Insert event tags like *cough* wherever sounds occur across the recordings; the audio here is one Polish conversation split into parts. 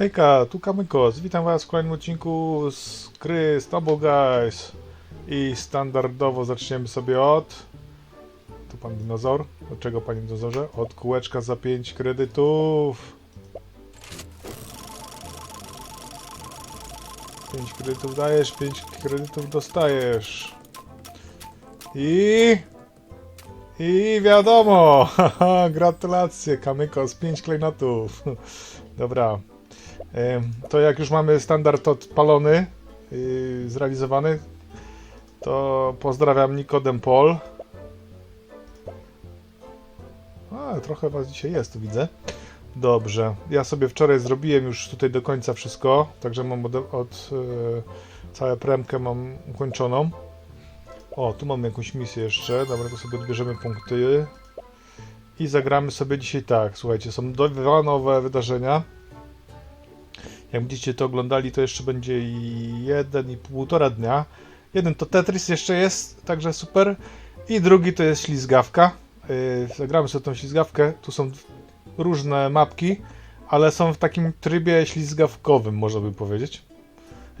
Hejka, tu Kamykos. Witam Was w kolejnym odcinku z gry Stable Guys. I standardowo zaczniemy sobie od... Tu pan dinozaur. Od czego panie dinozaurze? Od kółeczka za 5 kredytów. 5 kredytów dajesz, 5 kredytów dostajesz. I... I wiadomo! *laughs* Gratulacje, Kamykos, 5 klejnotów. *laughs* Dobra. To jak już mamy standard odpalony, yy, zrealizowany, to pozdrawiam Nikodem Pol. A, trochę was dzisiaj jest, tu widzę. Dobrze. Ja sobie wczoraj zrobiłem już tutaj do końca wszystko, także mam od, od yy, całą premkę mam ukończoną. O, tu mamy jakąś misję jeszcze. Dobra, to sobie odbierzemy punkty. I zagramy sobie dzisiaj tak. Słuchajcie, są dwa nowe wydarzenia. Jak będziecie to oglądali, to jeszcze będzie jeden i półtora dnia. Jeden to Tetris jeszcze jest, także super. I drugi to jest ślizgawka. Yy, zagramy sobie tą ślizgawkę. Tu są różne mapki, ale są w takim trybie ślizgawkowym, można by powiedzieć.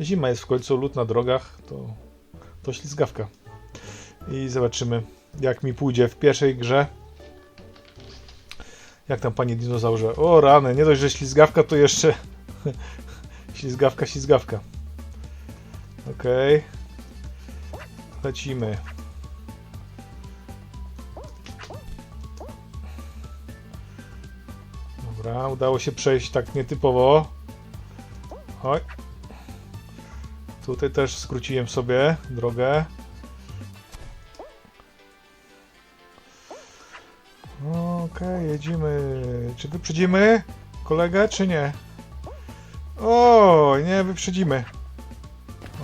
Zima jest w końcu, lód na drogach, to, to ślizgawka. I zobaczymy, jak mi pójdzie w pierwszej grze. Jak tam, panie dinozaurze? O rany, nie dość, że ślizgawka, to jeszcze *laughs* Ślizgawka, ślizgawka. Okej. Lecimy. Dobra, udało się przejść tak nietypowo. Oj. Tutaj też skróciłem sobie drogę. Okej, jedziemy. Czy wyprzedzimy kolegę, czy nie? O, nie wyprzedzimy.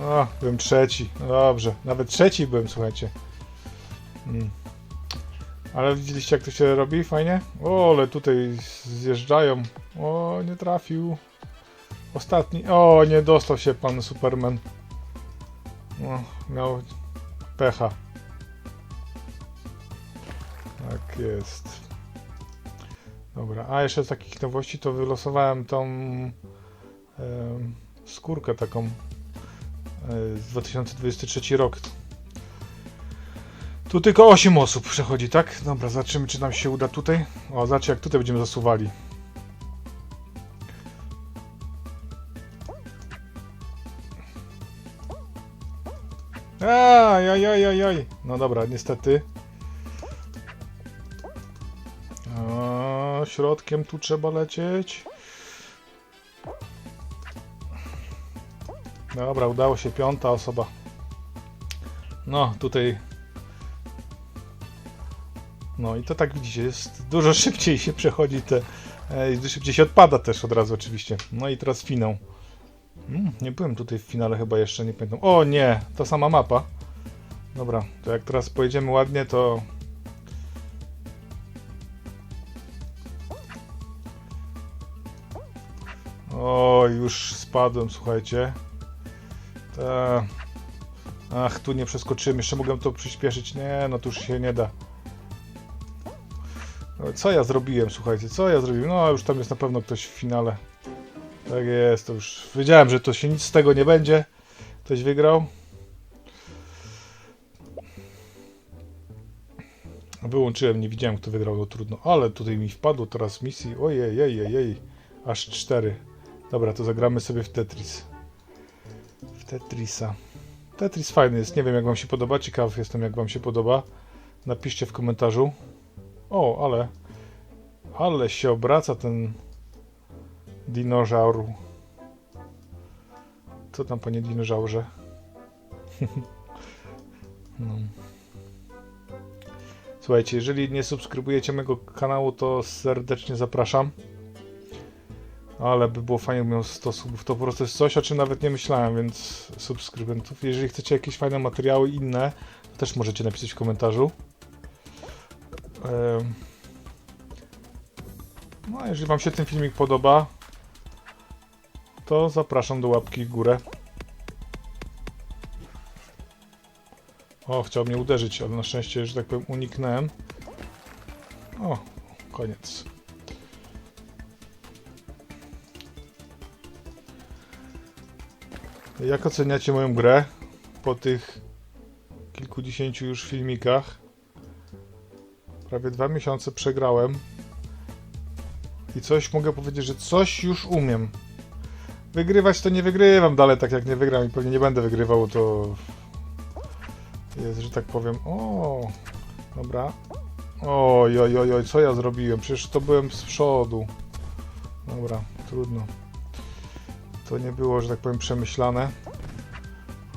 O, byłem trzeci. Dobrze, nawet trzeci byłem, słuchajcie. Mm. Ale widzieliście, jak to się robi? Fajnie? O, ale tutaj zjeżdżają. O, nie trafił. Ostatni. O, nie dostał się pan Superman. O, miał pecha. Tak jest. Dobra, a jeszcze z takich nowości to wylosowałem tą skórkę taką e, z 2023 rok. Tu tylko 8 osób przechodzi, tak? Dobra, zobaczymy, czy nam się uda tutaj. O, zobaczcie, jak tutaj będziemy zasuwali. Aj, aj, aj, aj, aj. No dobra, niestety. O, środkiem tu trzeba lecieć. Dobra, udało się piąta osoba. No, tutaj. No i to tak widzicie, jest dużo *laughs* szybciej się przechodzi te. E, szybciej się odpada też od razu oczywiście. No i teraz finał. Mm, nie byłem tutaj w finale chyba jeszcze, nie pamiętam. O nie, ta sama mapa. Dobra, to jak teraz pojedziemy ładnie, to O, już spadłem, słuchajcie. Ta... Ach, tu nie przeskoczymy. Jeszcze mogłem to przyspieszyć. Nie, no tu już się nie da. No, Co ja zrobiłem, słuchajcie? Co ja zrobiłem? No, już tam jest na pewno ktoś w finale. Tak jest, to już wiedziałem, że to się nic z tego nie będzie. Ktoś wygrał. Wyłączyłem, nie widziałem kto wygrał, no trudno. Ale tutaj mi wpadło teraz misji. Ojej, jej, jej, jej. Aż cztery. Dobra, to zagramy sobie w Tetris. Tetrisa. Tetris fajny jest, nie wiem jak wam się podoba, ciekaw jestem jak wam się podoba. Napiszcie w komentarzu. O, ale... Ale się obraca ten... Dinożaur. Co tam, panie dinożaurze? *laughs* no. Słuchajcie, jeżeli nie subskrybujecie mojego kanału, to serdecznie zapraszam. Ale by było fajnie, miał 100 subów. To po prostu jest coś, o czym nawet nie myślałem, więc subskrybentów. Jeżeli chcecie jakieś fajne materiały inne, to też możecie napisać w komentarzu. No, a jeżeli Wam się ten filmik podoba, to zapraszam do łapki w górę. O, chciał mnie uderzyć, ale na szczęście, że tak powiem, uniknąłem. O, koniec. Jak oceniacie moją grę po tych kilkudziesięciu już filmikach? Prawie dwa miesiące przegrałem. I coś mogę powiedzieć, że coś już umiem. Wygrywać to nie wygrywam dalej, tak jak nie wygram i pewnie nie będę wygrywał, to jest, że tak powiem. O, dobra. Oj, oj, oj, oj, co ja zrobiłem? Przecież to byłem z przodu. Dobra, trudno. To nie było, że tak powiem, przemyślane.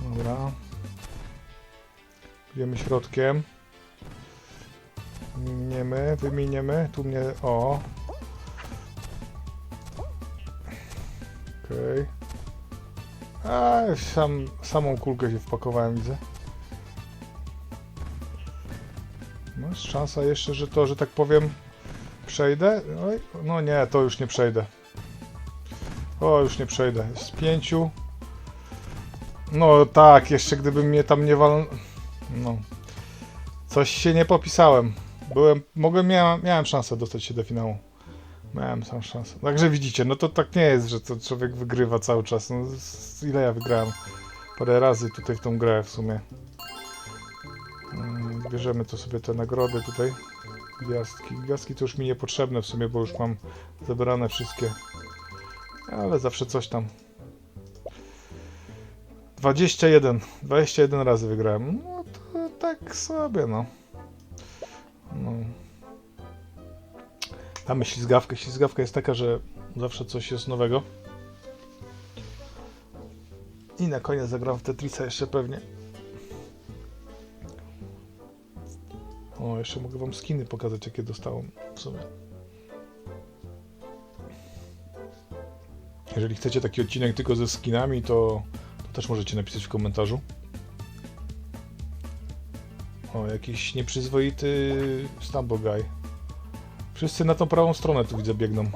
Dobra. Idziemy środkiem. Miniemy, wymieniemy. Tu mnie. O. Okej. A, sam, samą kulkę się wpakowałem, widzę. No, jest szansa jeszcze, że to, że tak powiem, przejdę. Oj, no nie, to już nie przejdę. O, już nie przejdę. Z pięciu. No tak, jeszcze gdybym mnie tam nie wal... No. Coś się nie popisałem. Byłem, mogłem, miałem, miałem szansę dostać się do finału. Miałem sam szansę. Także widzicie, no to tak nie jest, że to człowiek wygrywa cały czas. No, ile ja wygrałem? Parę razy tutaj w tą grę w sumie. Mm, Bierzemy to sobie te nagrody tutaj. Gwiazdki. Gwiazdki to już mi niepotrzebne w sumie, bo już mam zebrane wszystkie. Ale zawsze coś tam. 21. 21 razy wygrałem. No to tak sobie, no. No. Mamy ślizgawkę. Ślizgawka jest taka, że zawsze coś jest nowego. I na koniec zagram w Tetrisa jeszcze pewnie. O, jeszcze mogę wam skiny pokazać, jakie dostałem w sumie. Jeżeli chcecie taki odcinek tylko ze skinami, to, to też możecie napisać w komentarzu. O, jakiś nieprzyzwoity Stumble Guy. Wszyscy na tą prawą stronę tu widzę biegną.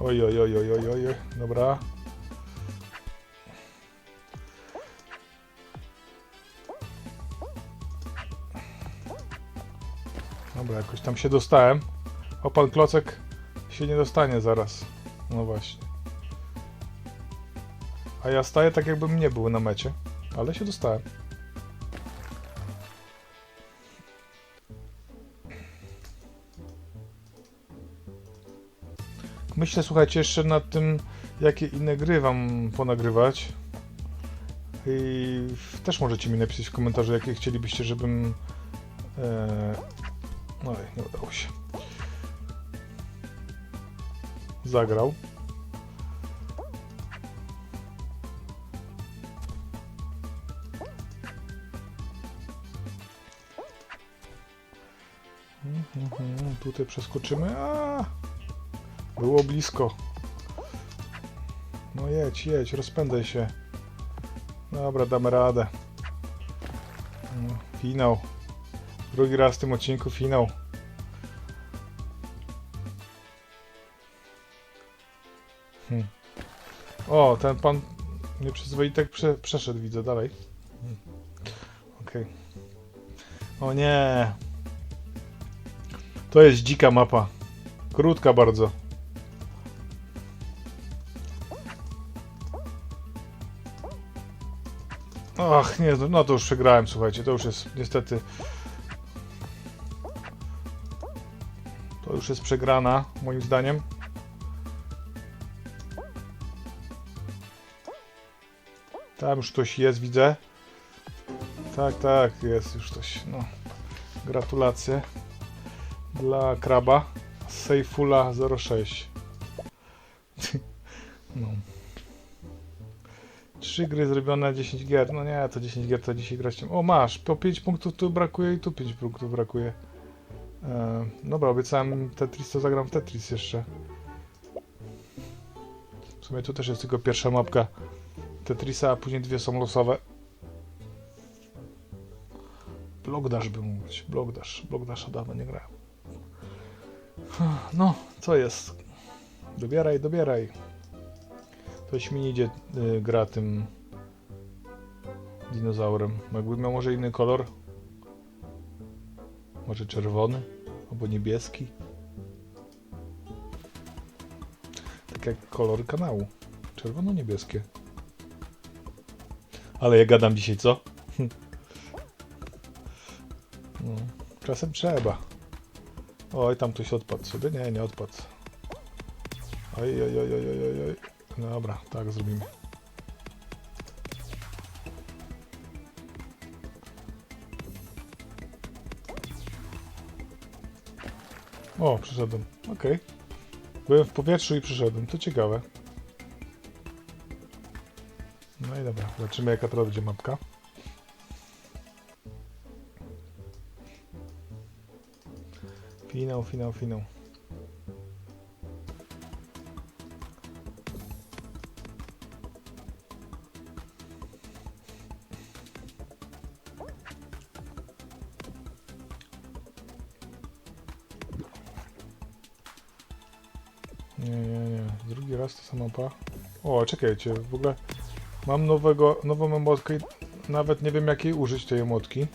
Oj, oj, oj, oj, oj, oj, dobra. Dobra, jakoś tam się dostałem. O, pan Klocek się nie dostanie zaraz. No właśnie. A ja staję tak, jakbym nie był na mecie. Ale się dostałem. Myślę, słuchajcie, jeszcze nad tym, jakie inne gry wam ponagrywać. I też możecie mi napisać w komentarzu, jakie chcielibyście, żebym... E... No i nie udało się. Zagrał. Mhm, mhm, Tutaj przeskoczymy. A! Było blisko. No jedź, jedź, rozpędzaj się. Dobra, damy radę. No, finał. Drugi raz w tym odcinku finał. Hmm. O, ten pan nieprzyzwoitek prze, przeszedł, widzę, dalej. Hmm. Okej. O nie. To jest dzika mapa. Krótka bardzo. Ach, nie, no to już przegrałem, słuchajcie, to już jest niestety... To już jest przegrana, moim zdaniem. Tam już ktoś jest, widzę. Tak, tak, jest już ktoś, no. Gratulacje dla kraba Sejfula 06. *laughs* No. Trzy gry zrobione, 10 gier. No nie, to 10 gier to dzisiaj grać. O, masz, po 5 punktów tu brakuje i tu 5 punktów brakuje. E, dobra, obiecałem Tetris, to zagram w Tetris jeszcze. W sumie tu też jest tylko pierwsza mapka Tetrisa, a później dwie są losowe. Blogdash by mówić. Blogdash. Blogdasha dawno nie grałem. No, co jest? Dobieraj, dobieraj. Coś mi idzie y, gra tym dinozaurem. Jakby miał może inny kolor? Może czerwony? Albo niebieski. Tak jak kolor kanału. Czerwono-niebieskie. Ale ja gadam dzisiaj, co? *laughs* No, czasem trzeba. Oj, tam ktoś odpadł sobie. Nie, nie odpadł. Oj, oj, oj, oj, oj, oj. Dobra, tak zrobimy. O, przyszedłem. Okej. Byłem w powietrzu i przyszedłem. To ciekawe. No i dobra, zobaczymy jaka teraz będzie mapka. Finał, finał, finał. Ta mapa. O, czekajcie, w ogóle mam nowego, nową emotkę i nawet nie wiem jakiej użyć tej emotki.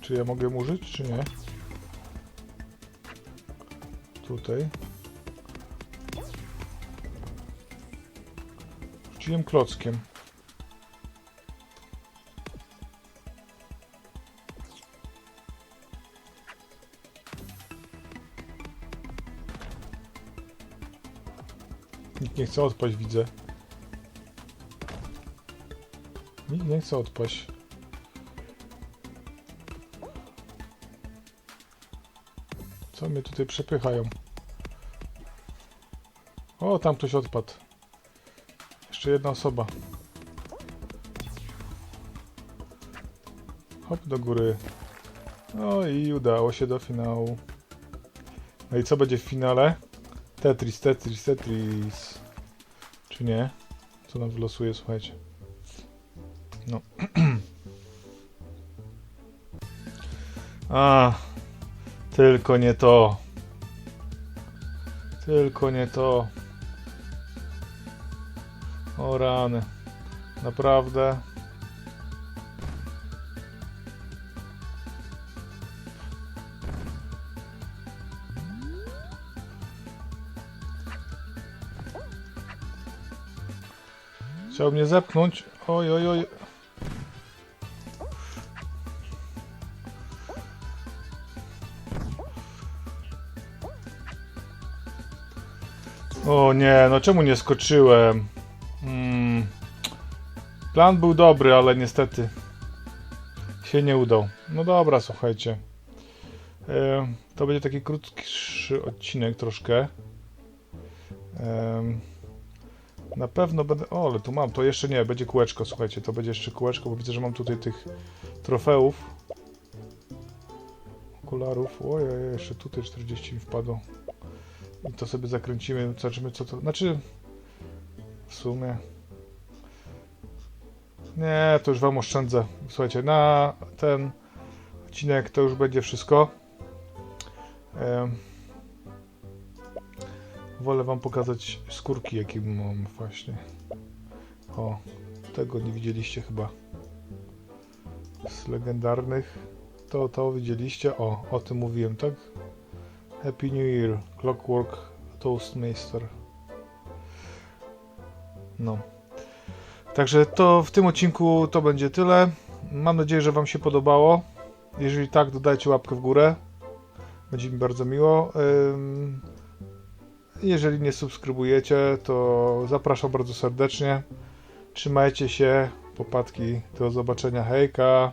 Czy ja mogę ją użyć, czy nie? Tutaj. Rzuciłem klockiem. Nikt nie chce odpaść, widzę. Nikt nie chce odpaść. Co mnie tutaj przepychają? O, tam ktoś odpadł. Jeszcze jedna osoba. Hop do góry. No i udało się do finału. No i co będzie w finale? Tetris, Tetris, Tetris. Czy nie? Co nam wylosuje, słuchajcie. No. *clears throat* A, tylko nie to. Tylko nie to. O rany. Naprawdę. Chciał mnie zepchnąć. Oj, oj, oj. O nie, no czemu nie skoczyłem? Mm. Plan był dobry, ale niestety się nie udał. No dobra, słuchajcie. To będzie taki krótszy odcinek troszkę. Na pewno będę. O, ale tu mam, to jeszcze nie, będzie kółeczko, słuchajcie, to będzie jeszcze kółeczko, bo widzę, że mam tutaj tych trofeów. Okularów. Ojej, jeszcze tutaj 40 mi wpadło. I to sobie zakręcimy, zobaczymy co to. Znaczy. W sumie. Nie, to już wam oszczędzę. Słuchajcie, na ten odcinek to już będzie wszystko. Em, Wolę wam pokazać skórki, jakie mam właśnie. O, tego nie widzieliście chyba. Z legendarnych. To, to widzieliście. O, o tym mówiłem, tak? Happy New Year. Clockwork Toastmaster. No. Także to w tym odcinku to będzie tyle. Mam nadzieję, że wam się podobało. Jeżeli tak, dodajcie łapkę w górę. Będzie mi bardzo miło. Ym, jeżeli nie subskrybujecie, to zapraszam bardzo serdecznie. Trzymajcie się, popatki. Do zobaczenia. Hejka.